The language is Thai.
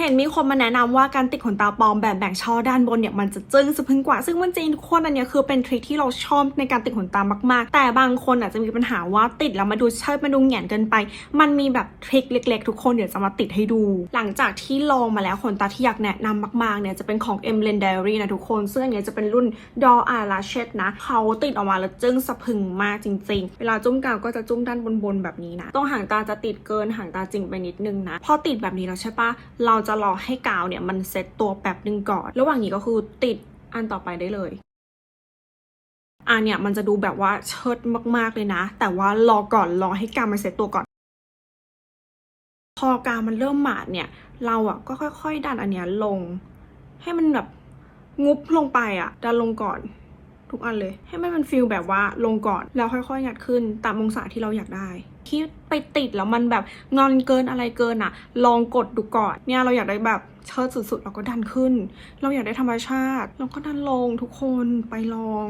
เห็นมีคนมาแนะนำว่าการติดขนตาปลอมแบบแบ่งช่อด้านบนเนี่ยมันจะจึ้งสะพึงกว่า ซึ่งมันจริงทุกคนอันเนี้ยคือเป็นทริคที่เราชอบในการติดขนตามาก ๆ แต่บางคนอาจจะมีปัญหาว่าติดแล้วมาดูเชิดมาดูแหงนเกินไป มันมีแบบทริคเล็ก ๆ ทุกคนเดี๋ยวจะมาติดให้ดู หลังจากที่ลองมาแล้วขนตาที่อยากแนะนำมาก ๆ เนี่ยจะเป็นของ e m l e n Diary นะทุกคนซึ่งอันเนี้ยจะเป็นรุ่น Dor a l a s h e t นะเขาติดออกมาแล้วจึ้งสะพึงมากจริง ๆ เวลาจุ้มกาวก็จะจุ้มด้านบนๆแบบนี้นะตรงหางตาจะติดเกินหางตาจริงไปนิดนึงนะพอติดแบบนี้แล้วใช่ปะเราจะรอให้กาวเนี่ยมันเซ็ตตัวแป๊บนึงก่อน ระหว่างนี้ก็คือติดอันต่อไปได้เลยอันเนี่ยมันจะดูแบบว่าเชิดมากๆเลยนะ แต่ว่ารอก่อนรอให้กาวมันเซ็ตตัวก่อน พอกาวมันเริ่มหมาดเนี่ย เราอะก็ค่อย ๆ ดันอันเนี้ยลง ให้มันแบบงุบลงไปอะ ดันลงก่อน ทุกอันเลย ให้มันเป็นฟิลแบบว่าลงก่อนแล้วค่อยๆงัดขึ้นตามองศาที่เราอยากได้ที่ไปติดแล้วมันแบบงอนเกินอะไรเกินอะลองกดดูก่อนเนี่ยเราอยากได้แบบเชิดสุดๆ เราก็ดันขึ้น เราอยากได้ธรรมชาติ เราก็ดันลงทุกคนไปลอง